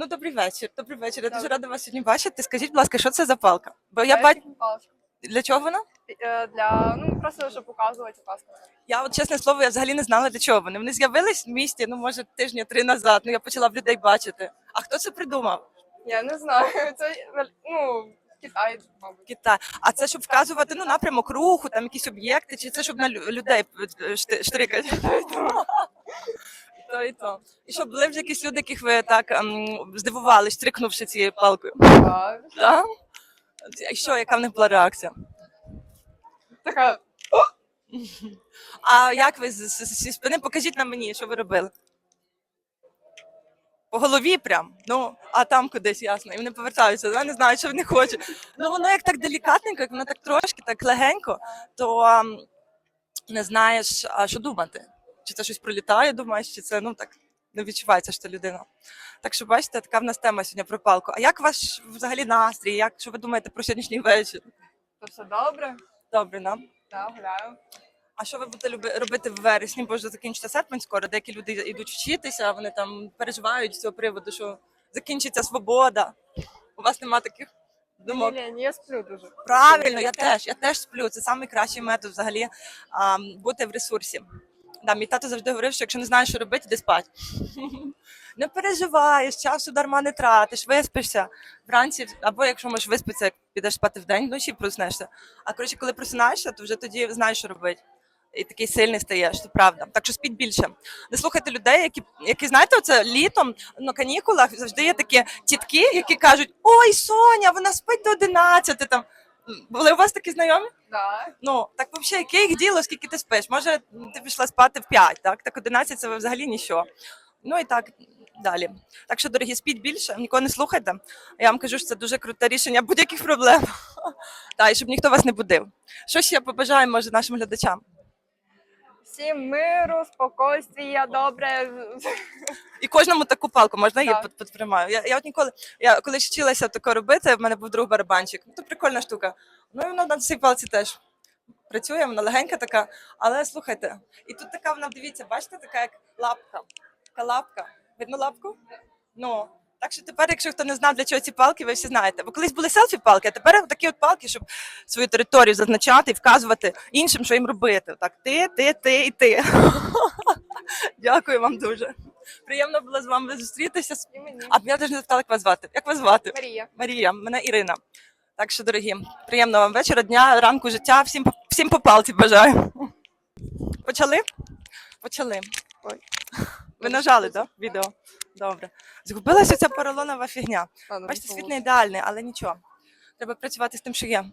Ну, добрий вечір. Добрий вечір. Я дуже рада вас сьогодні бачити. Скажіть, будь ласка, що це за палка? Бо я бачу, пікінг-паличка. для чого вона? Е, Для, ну, просто, щоб показувати паску. Я от чесне слово, я взагалі не знала для чого вони. Вони з'явились в місті, ну може тижня три назад. Ну я почала в людей бачити. А хто це придумав? Я не знаю, це, ну, Китай, мабуть. Китай. А це щоб вказувати ну напрямок руху, там якісь об'єкти, чи це щоб на лю- людей е, шти- штрикати? То, і то. І щоб були вже якісь люди, яких ви так ем, здивували, штрикнувши цією палкою. Так. Так? І що, яка в них була реакція? Така, А як ви з- з- з- зі спини? Покажіть на мені, що ви робили. По голові прям. Ну, а там кудись ясно. І вони повертаються, я не знаю, що вони хочуть. Ну воно як так делікатненько, як воно так трошки, так легенько, то ам, не знаєш, а що думати. Чи це щось пролітає, думаєш, чи це ну так не відчувається, що це людина. Так що бачите, така в нас тема сьогодні про палку. А як ваш взагалі настрій? Як що ви думаєте про сьогоднішній вечір? то все добре. Добре, нам. Так, гуляю. А що ви будете робити в вересні? Бо вже закінчиться серпень скоро. Деякі люди йдуть вчитися, вони там переживають з цього приводу, що закінчиться свобода. У вас нема таких думок? Ні, ні, я сплю дуже. Правильно, я теж, я теж сплю. Це найкращий метод взагалі а, бути в ресурсі. Да, мій тато завжди говорив, що якщо не знаєш, що робити, йди спать. Не переживаєш, часу дарма не тратиш, виспишся вранці, або якщо можеш виспатися, як підеш спати в день, вночі проснешся. А коротше, коли просинаєшся, то вже тоді знаєш, що робити. І такий сильний стаєш, це правда. Так що спіть більше. Не слухайте людей, які, які знаєте, оце літом на канікулах завжди є такі тітки, які кажуть: Ой, Соня, вона спить до 11 там. Були у вас такі знайомі? Да. Ну так взагалі, яке їх діло, скільки ти спиш? Може, ти пішла спати в 5, так? Так 11 це взагалі нічого. Ну і так далі. Так що, дорогі, спіть більше, нікого не слухайте. Я вам кажу, що це дуже круте рішення будь-яких проблем. Так, і щоб ніхто вас не будив. Що ще побажаємо, може, нашим глядачам? Всім миру, спокійствія, добре. І кожному таку палку можна її Так. під- підтримаю. Я, я от ніколи, я коли вчилася таке робити, в мене був друг барабанчик. Ну, то прикольна штука. Ну і вона на цій палці теж працює, вона легенька така. Але слухайте, і тут така вона, дивіться, бачите, така як лапка. Така лапка. Видно лапку? Ну. Так що тепер, якщо хто не знав, для чого ці палки, ви всі знаєте. Бо колись були селфі-палки, а тепер такі от палки, щоб свою територію зазначати і вказувати іншим, що їм робити. Так, ти, ти, ти і ти. Дякую вам дуже. Приємно було з вами зустрітися. А я теж не запитала, як вас звати. Як вас звати? Марія. Марія, мене Ірина. Так що, дорогі, приємного вам вечора, дня, ранку, життя. Всім, всім по палці бажаю. Почали? Почали. Ой. Ви нажали, так? Відео. Добре. Згубилася ця поролонова фігня. Бачите, світ не ідеальний, але нічого. Треба працювати з тим, що є.